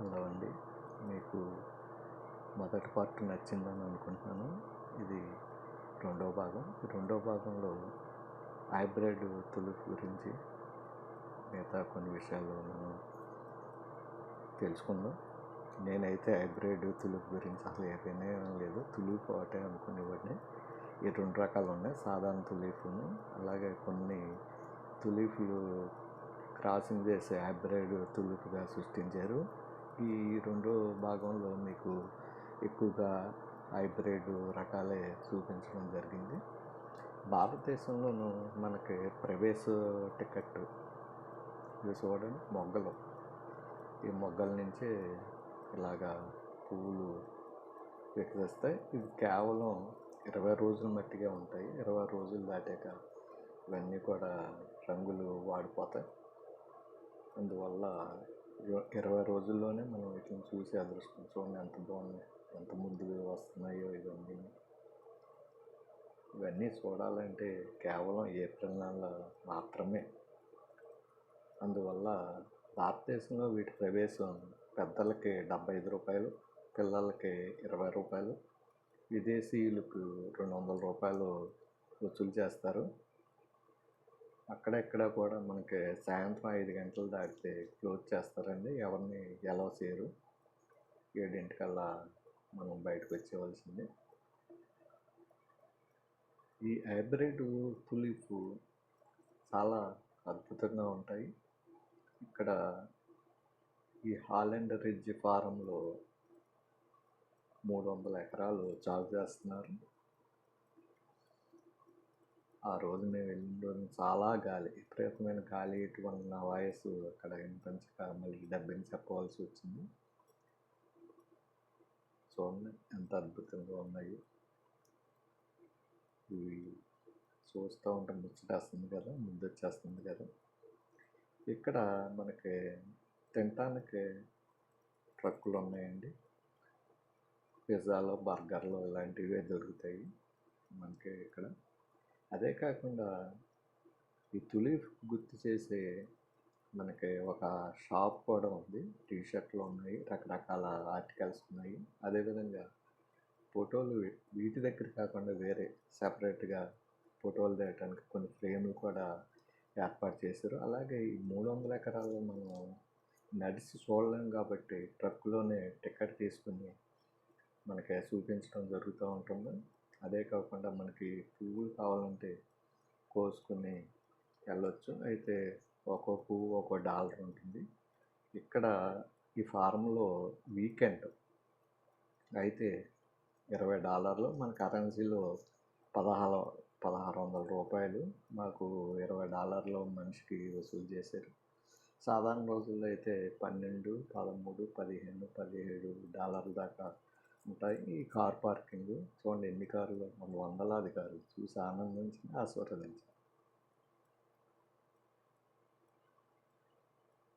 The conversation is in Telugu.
హలో అండి మీకు మొదటి పార్ట్ నచ్చిందని అనుకుంటున్నాను. ఇది రెండవ భాగం. రెండవ భాగంలో హైబ్రిడ్ తులుపు గురించి మిగతా కొన్ని విషయాలు మనం తెలుసుకుందాం. నేనైతే హైబ్రిడ్ తులుపు గురించి అసలు ఏ లేదు. తులుపు ఒకటే అనుకునేవాడిని. ఈ రెండు రకాలు ఉన్నాయి. సాధారణ తులీపును అలాగే కొన్ని తులీపులు క్రాసింగ్ చేసే హైబ్రిడ్ తులుపుగా సృష్టించారు. ఈ రెండు భాగంలో మీకు ఎక్కువగా హైబ్రిడ్ రకాలే చూపించడం జరిగింది. భారతదేశంలోనూ మనకి ప్రవేశ టికెట్ ఇవి చూడండి మొగ్గలు. ఈ మొగ్గల నుంచి ఇలాగా పువ్వులు వికసిస్తాయి ఇవి కేవలం ఇరవై రోజులు మట్టిగా ఉంటాయి. ఇరవై రోజులు దాటాక ఇవన్నీ కూడా రంగులు వాడిపోతాయి. అందువల్ల ఇరవై రోజుల్లోనే మనం వీటిని చూసి అదృష్టం. చూడండి ఎంత బాగుంది ఎంత ముందుకు వస్తున్నాయో ఇవన్నీ. ఇవన్నీ చూడాలంటే కేవలం ఏప్రిల్ నెల మాత్రమే. అందువల్ల భారతదేశంలో వీటి ప్రవేశం పెద్దలకి డెబ్బై ఐదు రూపాయలు పిల్లలకి ఇరవై రూపాయలు విదేశీయులకు రెండు వందల రూపాయలు వసూలు చేస్తారు. అక్కడెక్కడ కూడా మనకి సాయంత్రం ఐదు గంటలు దాటితే క్లోజ్ చేస్తారండి. ఎవరిని ఎలా చేయరు. ఏడింటికల్లా మనం బయటకు వచ్చేవలసింది ఈ హైబ్రిడ్ తులిపు చాలా అద్భుతంగా ఉంటాయి. ఇక్కడ ఈ హాలెండ్ రిడ్జ్ ఫారంలో మూడు వందల ఎకరాలు సాగు చేస్తున్నారు. ఆ రోజు మేము వెళ్ళిన రోజు చాలా గాలి విపరీతమైన గాలి ఇటువంటి నా వాయిస్ అక్కడ వినిపించక మళ్ళీ డబ్బింగ్ చెప్పవలసి వచ్చింది. చూడండి ఎంత అద్భుతంగా ఉన్నాయి. ఇవి చూస్తూ ఉంటే ముచ్చటేస్తుంది కదా ముద్దు వచ్చేస్తుంది కదా. ఇక్కడ మనకి తినటానికి ట్రక్కులు ఉన్నాయండి. పిజ్జాలు బర్గర్లు ఇలాంటివే దొరుకుతాయి మనకి ఇక్కడ. అదే కాకుండా ఈ తులి గుర్తు చేసే మనకి ఒక షాప్ కూడా ఉంది. టీ షర్ట్లు ఉన్నాయి రకరకాల ఆర్టికల్స్ ఉన్నాయి. అదేవిధంగా ఫోటోలు వీటి దగ్గర కాకుండా వేరే సపరేట్గా ఫోటోలు తీయడానికి కొన్ని ఫ్రేమ్లు కూడా ఏర్పాటు చేశారు. అలాగే ఈ మూడు వందల ఎకరాలు మనం నడిచి చూడలేం కాబట్టి ట్రక్లోనే టికెట్ తీసుకుని మనకి చూపించడం జరుగుతూ ఉంటుంది. అదే కాకుండా మనకి పువ్వులు కావాలంటే కోసుకుని వెళ్ళొచ్చు. అయితే ఒక్కో పువ్వు ఒక్కో డాలర్ ఉంటుంది. ఇక్కడ ఈ ఫారంలో వీకెండ్ అయితే ఇరవై డాలర్లు మన కరెన్సీలో పదహారు పదహారు వందల రూపాయలు మాకు ఇరవై డాలర్లు మనిషికి వసూలు చేశారు. సాధారణ రోజుల్లో అయితే పన్నెండు పదమూడు పదిహేను పదిహేడు డాలర్ల దాకా ఉంటాయి. ఈ కార్ పార్కింగ్ చూడండి ఎన్ని కార్లు వందలాది కార్లు చూసి ఆనందించి ఆస్వాదించాలి